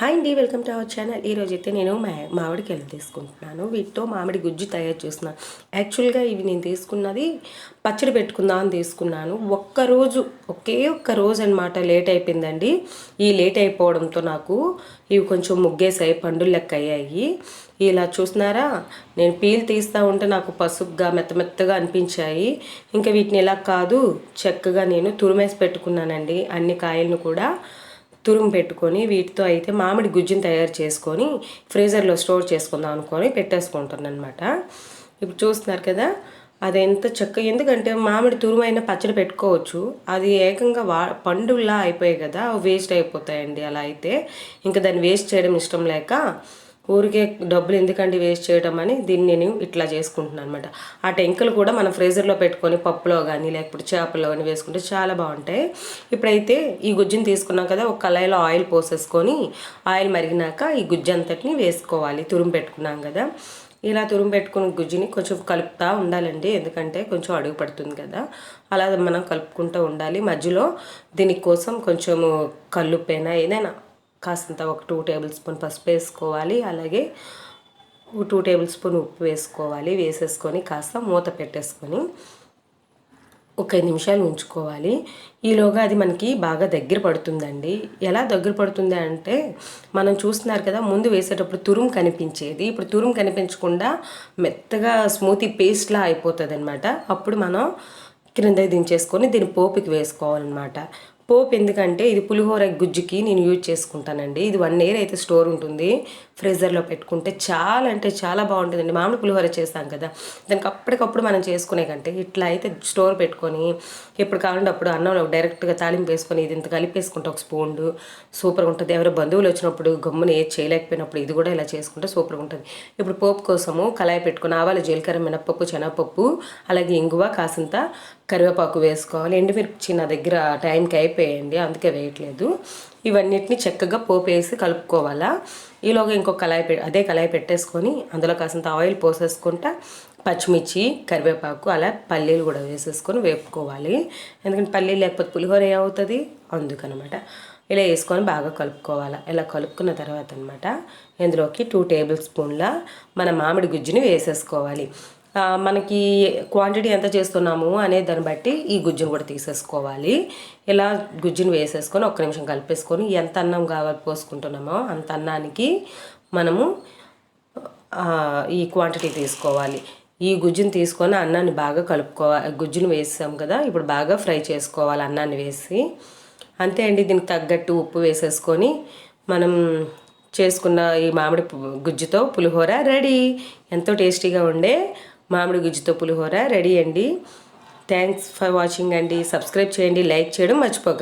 Hi అండి welcome to our channel. ఈరోజు అయితే నేను మా మామిడికాయలు తీసుకుంటున్నాను. వీటితో మామిడి గుజ్జు తయారు చేస్తున్నాను యాక్చువల్గా ఇవి నేను తీసుకున్నది పచ్చడి పెట్టుకుందాం అని తీసుకున్నాను. ఒక్కరోజు ఒకే ఒక్క రోజు అనమాట లేట్ అయిపోయిందండి. ఈ లేట్ అయిపోవడంతో నాకు ఇవి కొంచెం ముగ్గేసాయి పండులు లెక్క అయ్యాయి ఇలా చూస్తున్నారా? నేను పీల్ తీస్తూ ఉంటే నాకు పసుపుగా మెత్త మెత్తగా అనిపించాయి. ఇంకా వీటిని ఎలా కాదు చక్కగా నేను తురిమేసి పెట్టుకున్నానండి. అన్ని కాయలను కూడా తురుము పెట్టుకొని వీటితో అయితే మామిడి గుజ్జుని తయారు చేసుకొని ఫ్రీజర్లో స్టోర్ చేసుకుందాం అనుకొని పెట్టేసుకుంటాను అనమాట ఇప్పుడు చూస్తున్నారు కదా అది ఎంత చక్క ఎందుకంటే మామిడి తురుమైనా పచ్చడి పెట్టుకోవచ్చు. అది ఏకంగా వా పండులా అయిపోయాయి కదా వేస్ట్ అయిపోతాయండి అలా అయితే. ఇంకా దాన్ని వేస్ట్ చేయడం ఇష్టం లేక ఊరికే డబ్బులు ఎందుకండి వేస్ట్ చేయడం అని దీన్ని నేను ఇట్లా చేసుకుంటున్నాను అనమాట ఆ టెంకలు కూడా మనం ఫ్రీజర్లో పెట్టుకొని పప్పులో కానీ లేకపోతే చేపల్లో కానీ వేసుకుంటే చాలా బాగుంటాయి. ఇప్పుడైతే ఈ గుజ్జుని తీసుకున్నాం కదా ఒక కళాయిలో ఆయిల్ పోసేసుకొని ఆయిల్ మరిగినాక ఈ గుజ్జు అంతటిని వేసుకోవాలి. తురుము పెట్టుకున్నాం కదా. ఇలా తురుము పెట్టుకున్న గుజ్జుని కొంచెం కలుపుతూ ఉండాలండి. ఎందుకంటే కొంచెం అడుగు పడుతుంది కదా. అలా మనం కలుపుకుంటూ ఉండాలి. మధ్యలో దీనికోసం కొంచెము కల్లుప్పైనా ఏదైనా కాస్తంత ఒక టూ టేబుల్ స్పూన్ పసుపు వేసుకోవాలి అలాగే టూ టేబుల్ స్పూన్ ఉప్పు వేసుకోవాలి వేసేసుకొని కాస్త మూత పెట్టేసుకొని ఒక ఐదు నిమిషాలు ఉంచుకోవాలి. ఈలోగా అది మనకి బాగా దగ్గర పడుతుందండి. ఎలా దగ్గర పడుతుంది అంటే మనం చూస్తున్నారు కదా ముందు వేసేటప్పుడు తురుం కనిపించేది. ఇప్పుడు తురుము కనిపించకుండా మెత్తగా స్మూతీ పేస్ట్లా అయిపోతుంది అనమాట అప్పుడు మనం క్రింద దించేసుకొని దీన్ని పోపుకి వేసుకోవాలన్నమాట. పోపు ఎందుకంటే ఇది పులిహోర గుజ్జుకి నేను యూజ్ చేసుకుంటానండి. ఇది వన్ ఇయర్ అయితే స్టోర్ ఉంటుంది. ఫ్రీజర్లో పెట్టుకుంటే చాలా అంటే చాలా బాగుంటుందండి. మామూలు పులిహోర చేస్తాం కదా దానికి అప్పటికప్పుడు మనం చేసుకునే కంటే ఇట్లా అయితే స్టోర్ పెట్టుకొని ఎప్పుడు కావాలంటే అప్పుడు అన్నంలో డైరెక్ట్గా తాలింపు వేసుకొని ఇది ఇంత కలిపేసుకుంటే ఒక స్పూన్ సూపర్గా ఉంటుంది. ఎవరో బంధువులు వచ్చినప్పుడు గమ్మున ఏది చేయలేకపోయినప్పుడు ఇది కూడా ఇలా చేసుకుంటే సూపర్గా ఉంటుంది. ఇప్పుడు పోపు కోసము కళాయి పెట్టుకుని ఆవాలు జీలకర్ర మినప్పప్పు శనగపప్పు అలాగే ఇంగువ కాసింత కరివేపాకు వేసుకోవాలి. ఎండుమిర్చి నా దగ్గర టైంకి అయిపోయాయండి అందుకే వేయట్లేదు ఇవన్నిటిని చక్కగా పోపు వేసి కలుపుకోవాలా. ఈలోగా ఇంకో కళాయి పె అదే కళాయి పెట్టేసుకొని అందులో కాసంత ఆయిల్ పోసేసుకుంటా పచ్చిమిర్చి కరివేపాకు అలా పల్లీలు కూడా వేసేసుకొని వేపుకోవాలి. ఎందుకంటే పల్లీలు లేకపోతే పులిహోర ఏమవుతుంది? అందుకనమాట. ఇలా వేసుకొని బాగా కలుపుకోవాలి. ఇలా కలుపుకున్న తర్వాత అనమాట ఇందులోకి టూ టేబుల్ స్పూన్ల మన మామిడి గుజ్జుని వేసేసుకోవాలి. మనకి క్వాంటిటీ ఎంత చేస్తున్నాము అనే దాన్ని బట్టి ఈ గుజ్జును కూడా తీసేసుకోవాలి. ఇలా గుజ్జును వేసేసుకొని ఒక్క నిమిషం కలిపేసుకొని ఎంత అన్నం కావాలి పోసుకుంటున్నామో అంత అన్నానికి మనము ఈ క్వాంటిటీ తీసుకోవాలి. ఈ గుజ్జుని తీసుకొని అన్నాన్ని బాగా కలుపుకోవాలి గుజ్జును వేసాం కదా ఇప్పుడు బాగా ఫ్రై చేసుకోవాలి అన్నాన్ని వేసి. అంతే అండి దీనికి తగ్గట్టు ఉప్పు వేసేసుకొని మనం చేసుకున్న ఈ మామిడి గుజ్జుతో పులిహోర రెడీ. ఎంతో టేస్టీగా ఉండే మామిడి గుజ్జుతో పులిహోర. రెడీ అండి. థ్యాంక్స్ ఫర్ వాచింగ్ అండి. సబ్స్క్రైబ్ చేయండి. లైక్ చేయడం మర్చిపోకండి